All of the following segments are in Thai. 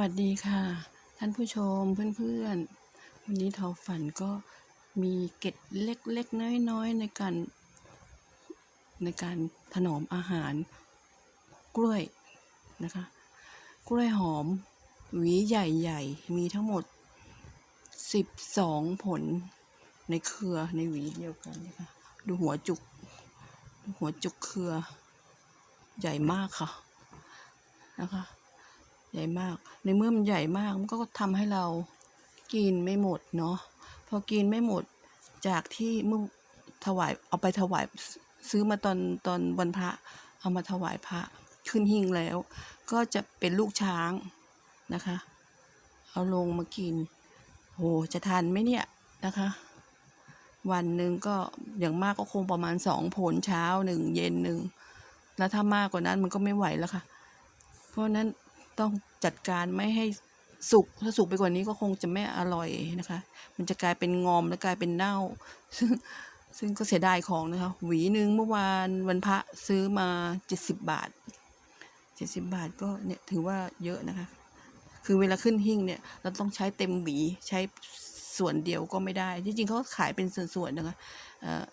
วัสดีค่ะ ท่านผู้ชมเพื่อนๆ วันนี้ทอฝันก็มีเก็ดเล็กๆ น้อยๆ ในการในการถนอมอาหารกล้วยนะคะ กล้วยหอม หวีใหญ่ๆ มีทั้งหมด 12 ผลในเครือในหวีเดียวกันนะคะดูหัวจุก หัวจุกเครือใหญ่มากค่ะนะคะ ใหญ่มาก ในเมื่อมันใหญ่มากมันก็ทำให้เรากินไม่หมดเนาะพอกินไม่หมดจากที่เมื่อถวายเอาไปถวายซื้อมาตอนตอนวันพระ เอามาถวายพระขึ้นหิ้งแล้ว ก็จะเป็นลูกช้างนะคะ เอาลงมากินโหจะทันไหมเนี่ยนะคะ วันหนึ่งก็อย่างมากก็คงประมาณสองผลเช้าหนึ่งเย็นหนึ่งแล้วถ้ามากกว่านั้นมันก็ไม่ไหวแล้วค่ะ เพราะนั้น ต้องจัดการไม่ให้สุกถ้าสุกไปกว่านี้ก็คงจะไม่อร่อยนะคะ มันจะกลายเป็นงอมและกลายเป็นเน่า ซึ่งซึ่งก็เสียดายของนะคะ หวีหนึ่งเมื่อวานวันพระซื้อมาเจ็ดสิบบาทเจ็ดสิบบาทก็เนี่ยถือว่าเยอะนะคะ คือเวลาขึ้นหิ้งเนี่ย เราต้องใช้เต็มหวีใช้ส่วนเดียวก็ไม่ได้ ที่จริงเขาขายเป็นส่วนๆนะคะเอ่อ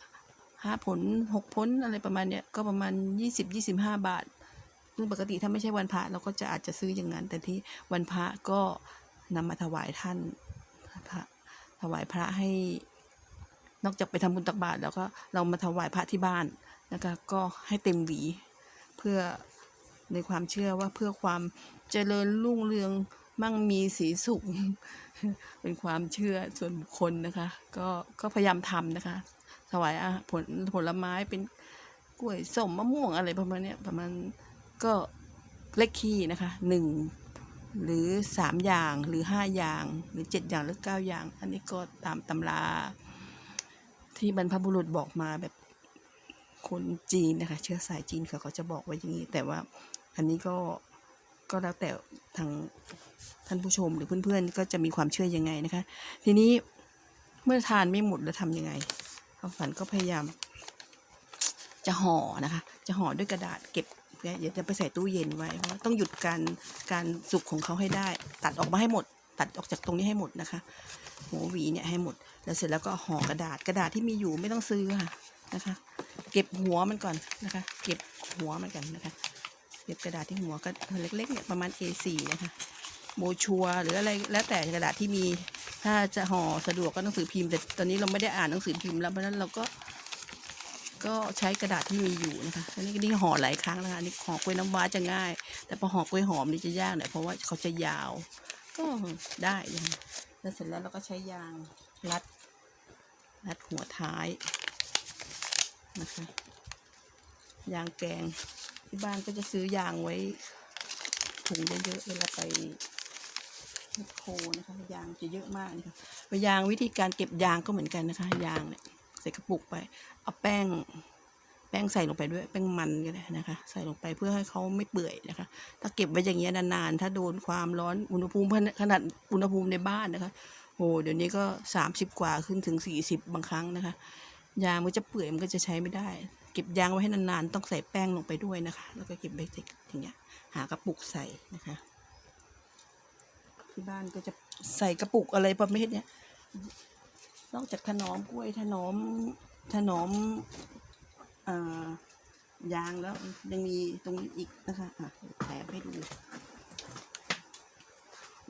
ห้าผลหกผลอะไรประมาณเนี้ยก็ประมาณยี่สิบยี่สิบห้าบาท ซึ่งปกติถ้าไม่ใช่วันพระเราก็จะอาจจะซื้ออย่างนั้น แต่ที่วันพระก็นำมาถวายท่านพระถวายพระให้ นอกจากไปทำบุญตักบาตรแล้วก็เรามาถวายพระที่บ้านนะคะก็ให้เต็มหวีเพื่อในความเชื่อว่าเพื่อความเจริญรุ่งเรืองมั่งมีสีสุข เป็นความเชื่อส่วนบุคคลนะคะ ก็ก็พยายามทำนะคะ ถวายผลผลไม้เป็นกล้วยส้มมะม่วงอะไรประมาณเนี้ยประมาณ ก็เลขคี่นะคะหนึ่งหรือสามอย่างหรือห้าอย่างหรือเจ็ดอย่างหรือเก้าอย่าง อันนี้ก็ตามตำรา ที่บรรพบุรุษบอกมาแบบคนจีนนะคะ เชื้อสายจีนเขาจะบอกไว้อย่างนี้ แต่ว่าอันนี้ก็ก็แล้วแต่ทางท่านผู้ชมหรือเพื่อนๆ ก็จะมีความเชื่อยังไงนะคะ ทีนี้เมื่อทานไม่หมดแล้วทำยังไงความฝันก็พยายาม จะห่อนะคะ จะห่อด้วยกระดาษเก็บ เนี่ยอย่าจะไปใส่ตู้เย็นไว้เพราะต้องหยุดการการสุกของเขาให้ได้ ตัดออกมาให้หมด ตัดออกจากตรงนี้ให้หมดนะคะ หัวหวีเนี่ยให้หมด แล้วเสร็จแล้วก็ห่อกระดาษกระดาษที่มีอยู่ไม่ต้องซื้อค่ะนะคะ เก็บหัวมันก่อนนะคะ เก็บหัวมันกันนะคะเก็บกระดาษที่หัวก็เล็กๆเนี่ยประมาณ A4 นะคะโบชัวหรืออะไรแล้วแต่กระดาษที่มีถ้าจะห่อสะดวกก็หนังสือพิมพ์แต่ตอนนี้เราไม่ได้อ่านหนังสือพิมพ์แล้วเพราะนั้นเราก็ ก็ใช้กระดาษที่มีอยู่นะคะอันนี้ก็นี่ห่อหลายครั้งนะคะอันนี้ห่อกล้วยน้ำว้าจะง่าย แต่พอห่อกล้วยหอมนี่จะยากหน่อยเพราะว่าเขาจะยาว ก็ได้นะคะแล้วเสร็จแล้วเราก็ใช้ยางรัด รัดหัวท้ายนะคะยางแกงที่บ้านก็จะซื้อยางไว้ถุงเยอะๆเวลาไปโครนะคะยางจะเยอะมากนะคะยางวิธีการเก็บยางก็เหมือนกันนะคะ ยางเนี่ย ใส่กระปุกไป เอาแป้ง แป้งใส่ลงไปด้วย แป้งมันก็ได้นะคะ ใส่ลงไปเพื่อให้เขาไม่เปื่อยนะคะ ถ้าเก็บไว้อย่างเงี้ยนานๆ ถ้าโดนความร้อน อุณหภูมิขนาดอุณหภูมิในบ้านนะคะโอ้เดี๋ยวนี้ก็สามสิบกว่าขึ้นถึงสี่สิบบางครั้งนะคะ ยางมันจะเปื่อยมันก็จะใช้ไม่ได้ เก็บยางไว้ให้นานๆ ต้องใส่แป้งลงไปด้วยนะคะ แล้วก็เก็บไว้อย่างเงี้ย หากระปุกใส่นะคะที่บ้านก็จะใส่กระปุกอะไรประเภทเนี้ย นอกจากถนอมกล้วยถนอมถนอมอยางแล้วยังมีตรงนี้อีกนะคะอะแถมให้ดู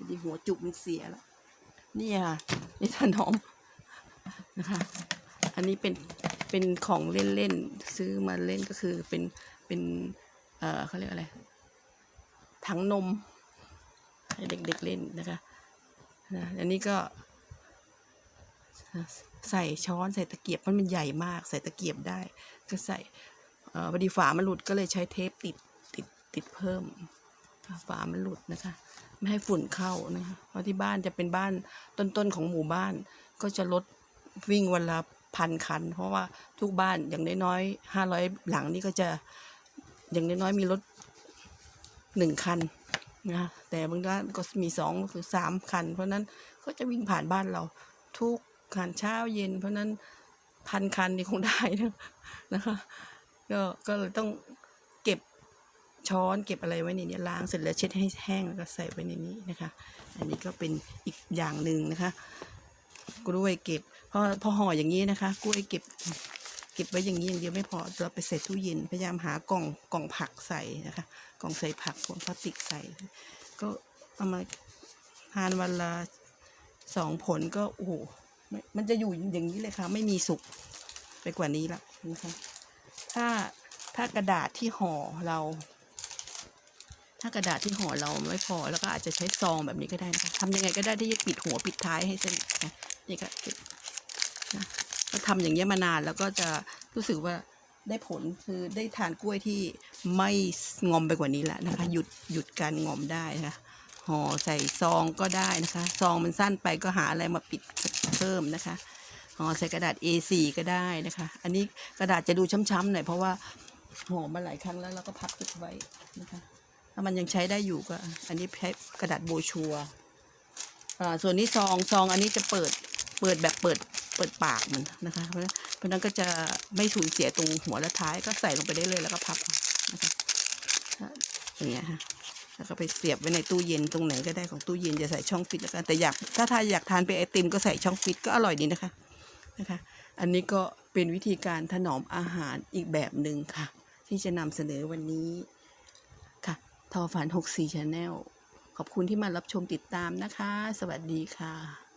ดีหัวจุกมันเสียแล้ว นี่ค่ะ นี่ถนอมนะคะ อันนี้เป็นเป็นของเล่นเล่นๆซื้อมาเล่นก็คือเป็นเป็นเอ่อเขาเรียกอะไรถังนมให้เด็กๆเล่นนะคะนะอันนี้ก็ ใส่ช้อนใส่ตะเกียบมันมันใหญ่มาก ใส่ตะเกียบได้ ก็ใส่พอดีฝามันหลุดก็เลยใช้เทปติดติดติดเพิ่มฝามันหลุดนะคะ ไม่ให้ฝุ่นเข้านะคะเพราะที่บ้านจะเป็นบ้านต้นๆของหมู่บ้าน ก็จะลดวิ่งวันละพันคัน เพราะว่าทุกบ้านอย่างน้อยๆห้าร้อยหลังนี่ก็จะอย่างน้อยๆมีรถหนึ่งคันนะแต่บางบ้านก็มีสองหรือสามคัน เพราะนั้นก็จะวิ่งผ่านบ้านเราทุก คันเช้าเย็น เพราะนั้นพันคันนี่คงได้นะนะคะก็ก็เลยต้องเก็บช้อนเก็บอะไรไว้ในนี้ล้างเสร็จแล้วเช็ดให้แห้งแล้วก็ใส่ไว้ในนี้นะคะ อันนี้ก็เป็นอีกอย่างหนึ่งนะคะ กล้วยเก็บพอพอห่ออย่างนี้นะคะ กล้วยเก็บเก็บไว้อย่างนี้อย่างเดียวไม่พอเราไปใส่ตู้เย็นพยายามหากล่องกล่องผักใส่นะคะ กล่องใส่ผักกล่องพลาสติกใส่ ก็เอามาทานวันละสองผลก็โอ้โห มันจะอยู่อย่างนี้เลยค่ะ ไม่มีสุกไปกว่านี้ละนะคะถ้าถ้ากระดาษที่ห่อเรา ถ้ากระดาษที่ห่อเราไม่พอ แล้วก็อาจจะใช้ซองแบบนี้ก็ได้นะคะทำยังไงก็ได้ที่จะปิดหัวปิดท้ายให้สนิทนะนี่ก็ก็บนะก็ทำอย่างเงี้ยมานานแล้วก็จะรู้สึกว่าได้ผลคือได้ทานกล้วยที่ไม่งอมไปกว่านี้แล้วนะคะ หยุดหยุดการงอมได้นะคะ ห่อใส่ซองก็ได้นะคะซองมันสั้นไปก็หาอะไรมาปิดเพิ่มนะคะห่อใส่กระดาษ A4 ก็ได้นะคะ อันนี้กระดาษจะดูช้ำๆหน่อยเพราะว่าห่อมาหลายครั้งแล้วเราก็พับเก็บไว้นะคะถ้ามันยังใช้ได้อยู่ก็ อันนี้ใช้กระดาษโบชัวอ่าส่วนนี้ซองซองอันนี้จะเปิดเปิดแบบเปิดเปิดปากมันนะคะเพราะฉะนั้นเพราะนั้นก็จะไม่สูญเสียตรงหัวและท้ายก็ใส่ลงไปได้เลยแล้วก็พับนะคะอย่างเงี้ยฮะ แล้วก็ไปเสียบไว้ในตู้เย็นตรงไหนก็ได้ของตู้เย็นจะใส่ช่องฟิตแล้วกันแต่อยากถ้าทาอยากทานเป็นไอติมก็ใส่ช่องฟิตก็อร่อยดีนะคะนะคะ อันนี้ก็เป็นวิธีการถนอมอาหารอีกแบบหนึ่งค่ะ ที่จะนำเสนอวันนี้ค่ะ ทอฝัน 64 Channel ขอบคุณที่มารับชมติดตามนะคะ สวัสดีค่ะ